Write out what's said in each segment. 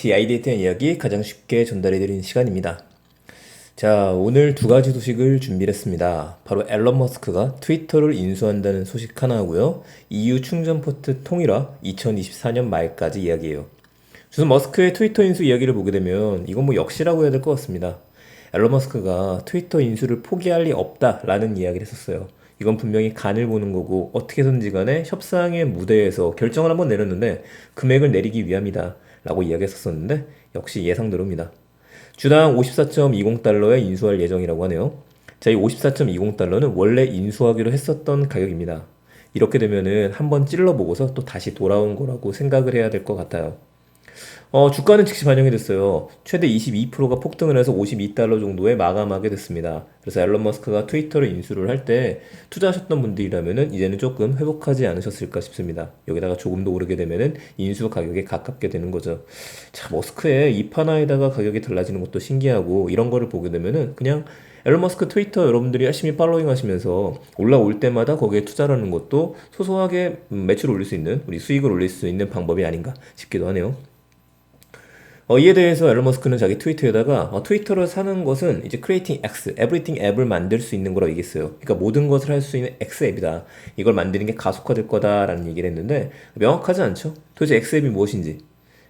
티 아이디에 대한 이야기 가장 쉽게 전달해드리는 시간입니다. 자, 오늘 두 가지 소식을 준비했습니다. 바로 앨런 머스크가 트위터를 인수한다는 소식 하나 하고요. EU 충전 포트 통일화 2024년 말까지 이야기해요. 우선 머스크의 트위터 인수 이야기를 보게 되면 이건 뭐 역시라고 해야 될 것 같습니다. 앨런 머스크가 트위터 인수를 포기할 리 없다라는 이야기를 했었어요. 이건 분명히 간을 보는 거고 어떻게든지 간에 협상의 무대에서 결정을 한번 내렸는데 금액을 내리기 위함이다 라고 이야기했었었는데 역시 예상대로입니다. 주당 54.20달러에 인수할 예정이라고 하네요. 자, 이 54.20달러는 원래 인수하기로 했었던 가격입니다. 이렇게 되면은 한번 찔러보고서 또 다시 돌아온 거라고 생각을 해야 될 것 같아요. 어, 주가는 즉시 반영이 됐어요. 최대 22%가 폭등을 해서 52달러 정도에 마감하게 됐습니다. 그래서 앨런 머스크가 트위터를 인수를 할 때 투자하셨던 분들이라면은 이제는 조금 회복하지 않으셨을까 싶습니다. 여기다가 조금 더 오르게 되면은 인수 가격에 가깝게 되는 거죠. 자, 머스크의 이파나에다가 가격이 달라지는 것도 신기하고 이런 거를 보게 되면은 그냥 앨런 머스크 트위터 여러분들이 열심히 팔로잉 하시면서 올라올 때마다 거기에 투자를 하는 것도 소소하게 매출을 올릴 수 있는 우리 수익을 올릴 수 있는 방법이 아닌가 싶기도 하네요. 어, 이에 대해서 앨런 머스크는 자기 트위터에다가 어, 트위터를 사는 것은 이제 creating X, everything 앱을 만들 수 있는 거라고 얘기했어요. 그러니까 모든 것을 할 수 있는 X 앱이다. 이걸 만드는 게 가속화될 거다라는 얘기를 했는데 명확하지 않죠. 도대체 X 앱이 무엇인지.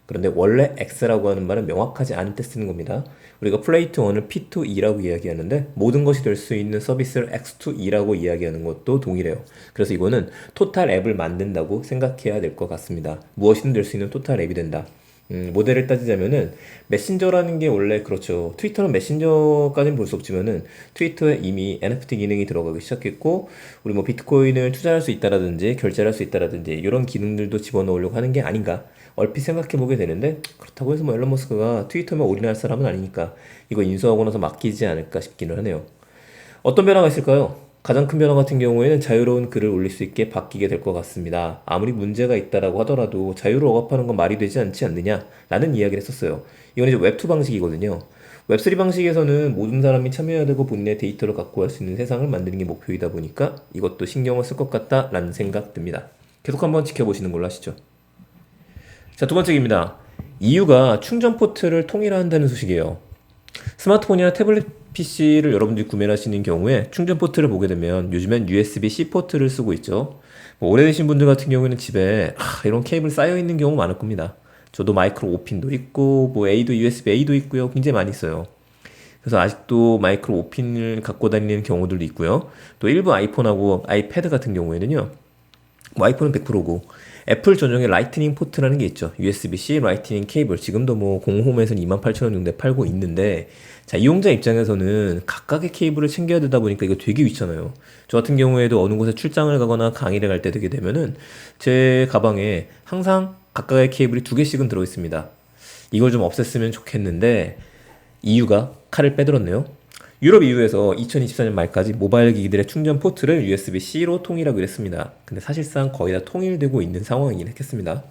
그런데 원래 X라고 하는 말은 명확하지 않은 때 쓰는 겁니다. 우리가 플레이트 1을 P2E라고 이야기하는데 모든 것이 될 수 있는 서비스를 X2E라고 이야기하는 것도 동일해요. 그래서 이거는 토탈 앱을 만든다고 생각해야 될 것 같습니다. 무엇이든 될 수 있는 토탈 앱이 된다. 음, 모델을 따지자면은 메신저라는 게 원래 그렇죠. 트위터는 메신저까지는 볼 수 없지만은 트위터에 이미 NFT 기능이 들어가기 시작했고 우리 뭐 비트코인을 투자할 수 있다라든지 결제할 수 있다라든지 이런 기능들도 집어넣으려고 하는 게 아닌가 얼핏 생각해 보게 되는데 그렇다고 해서 뭐 앨런 머스크가 트위터만 올인할 사람은 아니니까 이거 인수하고 나서 맡기지 않을까 싶기는 하네요. 어떤 변화가 있을까요? 가장 큰 변화 같은 경우에는 자유로운 글을 올릴 수 있게 바뀌게 될 것 같습니다. 아무리 문제가 있다라고 하더라도 자유를 억압하는 건 말이 되지 않지 않느냐? 라는 이야기를 했었어요. 이건 이제 웹2 방식이거든요. 웹3 방식에서는 모든 사람이 참여해야 되고 본인의 데이터를 갖고 갈수 있는 세상을 만드는 게 목표이다 보니까 이것도 신경을 쓸 것 같다라는 생각 듭니다. 계속 한번 지켜보시는 걸로 하시죠. 자, 두 번째입니다. EU가 충전 포트를 통일화한다는 소식이에요. 스마트폰이나 태블릿 PC를 여러분들이 구매하시는 경우에 충전 포트를 보게 되면 요즘엔 USB-C 포트를 쓰고 있죠. 뭐 오래되신 분들 같은 경우에는 집에 아, 이런 케이블 쌓여 있는 경우 많을 겁니다. 저도 마이크로 오핀도 있고 뭐 A도 USB-A도 있고요. 굉장히 많이 있어요. 그래서 아직도 마이크로 오핀을 갖고 다니는 경우들도 있고요. 또 일부 아이폰하고 아이패드 같은 경우에는요. 뭐 아이폰은 100%고 애플 전용의 라이트닝 포트라는 게 있죠. USB-C 라이트닝 케이블. 지금도 뭐 공홈에서는 28,000원 정도에 팔고 있는데 자, 이용자 입장에서는 각각의 케이블을 챙겨야 되다 보니까 이거 되게 귀찮아요. 저 같은 경우에도 어느 곳에 출장을 가거나 강의를 갈 때 되게 되면은 제 가방에 항상 각각의 케이블이 두 개씩은 들어 있습니다. 이걸 좀 없앴으면 좋겠는데 이유가 칼을 빼들었네요. 유럽 EU에서 2024년 말까지 모바일 기기들의 충전 포트를 USB-C로 통일하기로 했습니다. 근데 사실상 거의 다 통일되고 있는 상황이긴 했겠습니다.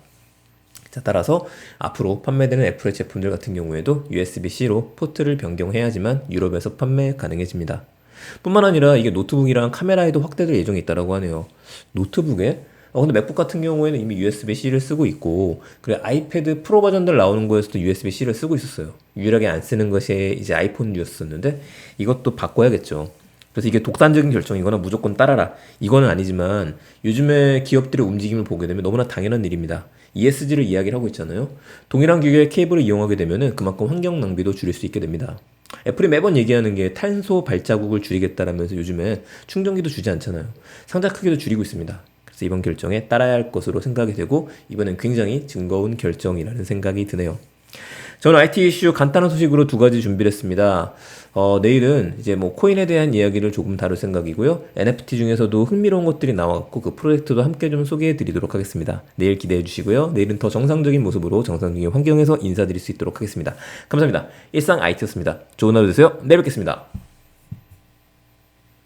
자, 따라서 앞으로 판매되는 애플의 제품들 같은 경우에도 USB-C로 포트를 변경해야지만 유럽에서 판매 가능해집니다. 뿐만 아니라 이게 노트북이랑 카메라에도 확대될 예정이 있다고 하네요. 노트북에 어, 근데 맥북 같은 경우에는 이미 USB-C를 쓰고 있고, 그래 아이패드 프로 버전들 나오는 거에서도 USB-C를 쓰고 있었어요. 유일하게 안 쓰는 것이 이제 아이폰이었었는데, 이것도 바꿔야겠죠. 그래서 이게 독단적인 결정이거나 무조건 따라라. 이거는 아니지만, 요즘에 기업들의 움직임을 보게 되면 너무나 당연한 일입니다. ESG를 이야기를 하고 있잖아요. 동일한 규격의 케이블을 이용하게 되면은 그만큼 환경 낭비도 줄일 수 있게 됩니다. 애플이 매번 얘기하는 게 탄소 발자국을 줄이겠다라면서 요즘에 충전기도 주지 않잖아요. 상자 크기도 줄이고 있습니다. 그래서 이번 결정에 따라야 할 것으로 생각이 되고 이번엔 굉장히 즐거운 결정이라는 생각이 드네요. 저는 IT 이슈 간단한 소식으로 두 가지 준비를 했습니다. 어, 내일은 이제 뭐 코인에 대한 이야기를 조금 다룰 생각이고요. NFT 중에서도 흥미로운 것들이 나왔고 그 프로젝트도 함께 좀 소개해 드리도록 하겠습니다. 내일 기대해 주시고요. 내일은 더 정상적인 모습으로 정상적인 환경에서 인사드릴 수 있도록 하겠습니다. 감사합니다. 일상 IT였습니다. 좋은 하루 되세요. 내일 뵙겠습니다.